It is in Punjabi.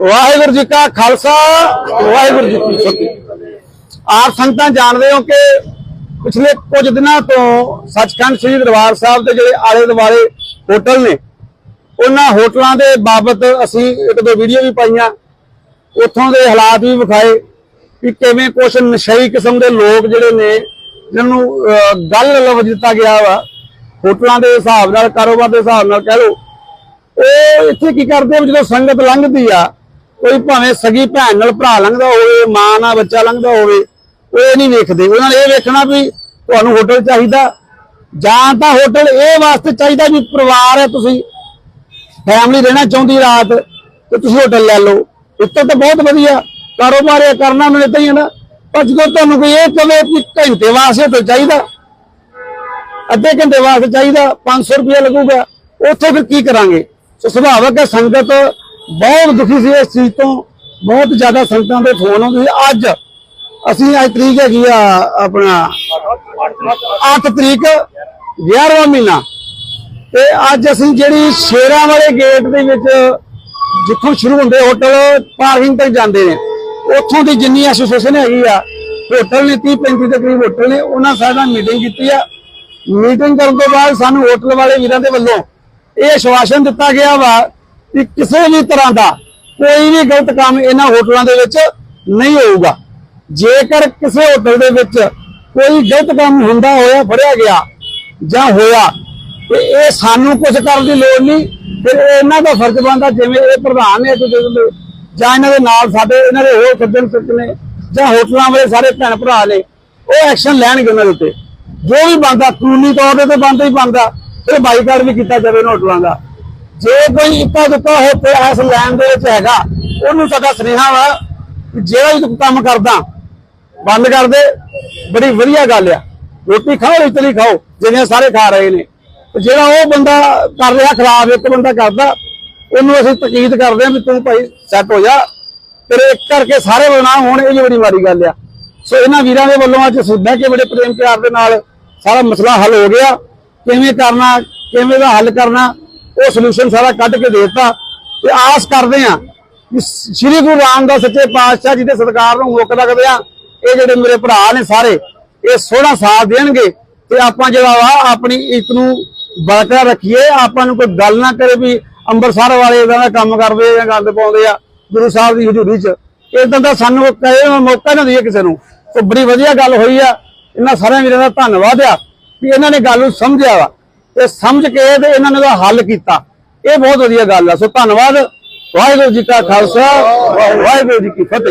ਵਾਹਿਗੁਰੂ ਜੀ ਕਾ ਖਾਲਸਾ, ਵਾਹਿਗੁਰੂ ਜੀ ਕੀ ਫਤਿਹ। ਆਪ ਸੰਗਤਾਂ ਜਾਣਦੇ ਹੋ ਕਿ ਪਿਛਲੇ ਕੁਝ ਦਿਨਾਂ ਤੋਂ ਸੱਚਖੰਡ ਸ੍ਰੀ ਦਰਬਾਰ ਸਾਹਿਬ ਦੇ ਜਿਹੜੇ ਆਲੇ ਦੁਆਲੇ ਹੋਟਲ ਨੇ, ਉਹਨਾਂ ਹੋਟਲਾਂ ਦੇ ਬਾਬਤ ਅਸੀਂ ਇੱਕ ਦੋ ਵੀਡੀਓ ਵੀ ਪਾਈਆਂ। ਉੱਥੋਂ ਦੇ ਹਾਲਾਤ ਵੀ ਵਿਖਾਏ ਕਿ ਕਿਵੇਂ ਕੁਝ ਨਸ਼ਈ ਕਿਸਮ ਦੇ ਲੋਕ ਜਿਹੜੇ ਨੇ ਜਿਹਨਾਂ ਨੂੰ ਗੱਲ ਲਫ਼ਜ਼ ਦਿੱਤਾ ਗਿਆ ਵਾ, ਹੋਟਲਾਂ ਦੇ ਹਿਸਾਬ ਨਾਲ, ਕਾਰੋਬਾਰ ਦੇ ਹਿਸਾਬ ਨਾਲ ਕਹਿ ਲਓ, ਉਹ ਇੱਥੇ ਕੀ ਕਰਦੇ ਆ ਜਦੋਂ ਸੰਗਤ ਲੰਘਦੀ ਆ ਕੋਈ ਭਾਵੇਂ ਸਗੀ ਭੈਣ ਨਾਲ ਭਰਾ ਲੰਘਦਾ ਹੋਵੇ, ਮਾਂ ਨਾਲ ਬੱਚਾ ਲੰਘਦਾ ਹੋਵੇ, ਉਹ ਇਹ ਨਹੀਂ ਵੇਖਦੇ। ਉਹਨਾਂ ਨੇ ਇਹ ਵੇਖਣਾ ਵੀ ਤੁਹਾਨੂੰ ਹੋਟਲ ਚਾਹੀਦਾ। ਜਾਂ ਤਾਂ ਹੋਟਲ ਇਹ ਵਾਸਤੇ ਚਾਹੀਦਾ ਵੀ ਪਰਿਵਾਰ ਹੈ ਤੁਸੀਂ। ਫੈਮਿਲੀ ਰਹਿਣਾ ਚਾਹੁੰਦੀ ਰਾਤ, ਤੇ ਤੁਸੀਂ ਹੋਟਲ ਲੈ ਲਓ। ਇੱਥੇ ਤਾਂ ਬਹੁਤ ਵਧੀਆ ਕਾਰੋਬਾਰ ਇਹ ਕਰਨਾ ਮੈਨੂੰ ਇਦਾਂ ਹੀ ਹੈ ਨਾ। ਪਰ ਜਦੋਂ ਤੁਹਾਨੂੰ ਕੋਈ ਇਹ ਕਵੇ ਕਿ ਘੰਟੇ ਵਾਸਤੇ ਤਾਂ ਚਾਹੀਦਾ। ਅੱਧੇ ਘੰਟੇ ਵਾਸਤੇ ਚਾਹੀਦਾ 500 ਰੁਪਏ ਲੱਗੂਗਾ। ਉੱਥੇ ਫਿਰ ਕੀ ਕਰਾਂਗੇ? ਸੋ ਸੁਭਾਵਕ ਹੈ, ਸੰਗਤ ਬਹੁਤ ਦੁਖੀ ਸੀ ਇਸ ਚੀਜ਼ ਤੋਂ। ਬਹੁਤ ਜ਼ਿਆਦਾ ਸੰਗਤਾਂ ਦੇ ਫੋਨ ਆਉਂਦੇ ਸੀ। ਅੱਜ ਅਸੀਂ ਅੱਜ ਤਰੀਕ ਹੈਗੀ ਆ, ਆਪਣਾ 8 ਤਰੀਕ 11ਵਾਂ ਮਹੀਨਾ। ਤੇ ਅੱਜ ਅਸੀਂ ਜਿਹੜੀ ਸ਼ੇਰਾਂ ਵਾਲੇ ਗੇਟ ਦੇ ਵਿੱਚ ਜਿੱਥੋਂ ਸ਼ੁਰੂ ਹੁੰਦੇ ਹੋਟਲ, ਪਾਰਕਿੰਗ ਤੱਕ ਜਾਂਦੇ ਨੇ। ਉੱਥੋਂ ਦੀ ਜਿੰਨੀ ਐਸੋਸੀਏਸ਼ਨ ਹੈਗੀ ਆ, ਹੋਟਲ ਨੇ 30 35 ਦੇ ਕਰੀਬ ਹੋਟਲ ਨੇ, ਉਹਨਾਂ ਸਾਡਾ ਮੀਟਿੰਗ ਕੀਤੀ ਆ। ਮੀਟਿੰਗ ਕਰਨ ਤੋਂ ਬਾਅਦ ਸਾਨੂੰ ਹੋਟਲ ਵਾਲੇ ਵੀਰਾਂ ਦੇ ਵੱਲੋਂ ਇਹ ਆਸ਼ਵਾਸਨ ਦਿੱਤਾ ਗਿਆ ਵਾ ਕਿ ਕਿਸੇ ਵੀ ਤਰ੍ਹਾਂ ਦਾ ਕੋਈ ਵੀ ਗਲਤ ਕੰਮ ਇਹਨਾਂ ਹੋਟਲਾਂ ਦੇ ਵਿੱਚ ਨਹੀਂ ਹੋਊਗਾ। ਜੇਕਰ ਕਿਸੇ ਹੋਟਲ ਦੇ ਵਿੱਚ ਕੋਈ ਗਲਤ ਕੰਮ ਹੁੰਦਾ ਹੋਇਆ, ਫੜਿਆ ਗਿਆ ਜਾਂ ਹੋਇਆ, ਤੇ ਇਹ ਸਾਨੂੰ ਕੁਝ ਕਰਨ ਦੀ ਲੋੜ ਨਹੀਂ, ਫਿਰ ਇਹਨਾਂ ਦਾ ਫਰਜ਼ ਬਣਦਾ ਜਿਵੇਂ ਇਹ ਪ੍ਰਧਾਨ ਨੇ ਕਿਸੇ ਜਾਂ ਇਹਨਾਂ ਦੇ ਨਾਲ ਸਾਡੇ ਇਹਨਾਂ ਦੇ ਹੋਰ ਸੱਜਣ ਸਿੱਖ ਨੇ ਜਾਂ ਹੋਟਲਾਂ ਵਾਲੇ ਸਾਰੇ ਭੈਣ ਭਰਾ ਨੇ, ਉਹ ਐਕਸ਼ਨ ਲੈਣਗੇ ਉਹਨਾਂ ਦੇ ਉੱਤੇ। ਜੋ ਵੀ ਬਣਦਾ ਕਾਨੂੰਨੀ ਤੌਰ ਤੇ ਤਾਂ ਬਣਦਾ ਹੀ ਬਣਦਾ, ਫਿਰ ਬਾਈਕਾਟ ਵੀ ਕੀਤਾ ਜਾਵੇ ਇਹਨਾਂ ਹੋਟਲਾਂ ਦਾ। ਜੇ ਕੋਈ ਇੱਕਾ ਦੁੱਕਾ ਹੋ ਤੇ ਇਸ ਲੈਣ ਦੇ ਵਿੱਚ ਹੈਗਾ, ਉਹਨੂੰ ਸਾਡਾ ਸੁਨੇਹਾ ਵਾ ਜਿਹੜਾ ਵੀ ਕੰਮ ਕਰਦਾ, ਬੰਦ ਕਰ ਦੇ। ਬੜੀ ਵਧੀਆ ਗੱਲ ਆ। ਰੋਟੀ ਖਾਓ ਇਤਲੀ ਖਾਓ ਜਿਵੇਂ ਸਾਰੇ ਖਾ ਰਹੇ ਨੇ। ਜਿਹੜਾ ਉਹ ਬੰਦਾ ਕਰ ਰਿਹਾ ਖਰਾਬ, ਇੱਕ ਬੰਦਾ ਕਰਦਾ, ਉਹਨੂੰ ਅਸੀਂ ਤਕੀਦ ਕਰਦੇ ਹਾਂ ਵੀ ਤੂੰ ਭਾਈ ਸੈੱਟ ਹੋ ਜਾ। ਤੇਰੇ ਇੱਕ ਕਰਕੇ ਸਾਰੇ ਬਦਨਾਮ ਹੋਣ, ਇਹ ਵੀ ਬੜੀ ਮਾੜੀ ਗੱਲ ਆ। ਸੋ ਇਹਨਾਂ ਵੀਰਾਂ ਦੇ ਵੱਲੋਂ ਅੱਜ ਅਸੀਂ ਕਿ ਬੜੇ ਪ੍ਰੇਮ ਪਿਆਰ ਦੇ ਨਾਲ ਸਾਰਾ ਮਸਲਾ ਹੱਲ ਹੋ ਗਿਆ। ਕਿਵੇਂ ਕਰਨਾ, ਕਿਵੇਂ ਦਾ ਹੱਲ ਕਰਨਾ ਉਹ ਸੋਲੂਸ਼ਨ ਸਾਰਾ ਕੱਢ ਕੇ ਦੇ ਦਿੱਤਾ। ਤੇ ਆਸ ਕਰਦੇ ਆ ਕਿ ਸ੍ਰੀ ਗੁਰੂ ਰਾਮਦਾਸ ਸੱਚੇ ਪਾਤਸ਼ਾਹ ਜੀ ਦੇ ਸਤਿਕਾਰ ਨੂੰ ਮੁੱਕ ਰੱਖਦੇ ਆ ਇਹ ਜਿਹੜੇ ਮੇਰੇ ਭਰਾ ਨੇ ਸਾਰੇ, ਇਹ ਸੋਹਣਾ ਸਾਥ ਦੇਣਗੇ। ਤੇ ਆਪਾਂ ਜਿਹੜਾ ਵਾ ਆਪਣੀ ਇੱਜ਼ਤ ਨੂੰ ਬਰਕਰਾਰ ਰੱਖੀਏ। ਆਪਾਂ ਨੂੰ ਕੋਈ ਗੱਲ ਨਾ ਕਰੇ ਵੀ ਅੰਮ੍ਰਿਤਸਰ ਵਾਲੇ ਇਦਾਂ ਦਾ ਕੰਮ ਕਰਦੇ ਜਾਂ ਗੰਦ ਪਾਉਂਦੇ ਆ ਗੁਰੂ ਸਾਹਿਬ ਦੀ ਹਜ਼ੂਰੀ 'ਚ। ਇਦਾਂ ਦਾ ਸਾਨੂੰ ਕਹੇ ਮੌਕਾ ਨਾ ਦਈਏ ਕਿਸੇ ਨੂੰ। ਤੇ ਬੜੀ ਵਧੀਆ ਗੱਲ ਹੋਈ ਆ। ਇਹਨਾਂ ਸਾਰਿਆਂ ਵੀਰਾਂ ਦਾ ਧੰਨਵਾਦ ਆ ਵੀ ਇਹਨਾਂ ਨੇ ਗੱਲ ਨੂੰ ਸਮਝਿਆ ਵਾ। ਤੇ ਸਮਝ ਕੇ ਤੇ ਇਹਨਾਂ ਨੇ ਉਹਦਾ ਹੱਲ ਕੀਤਾ। ਇਹ ਬਹੁਤ ਵਧੀਆ ਗੱਲ ਆ। ਸੋ ਧੰਨਵਾਦ। ਵਾਹਿਗੁਰੂ ਜੀ ਕਾ ਖਾਲਸਾ, ਵਾਹਿਗੁਰੂ ਜੀ ਕੀ ਫਤਿਹ।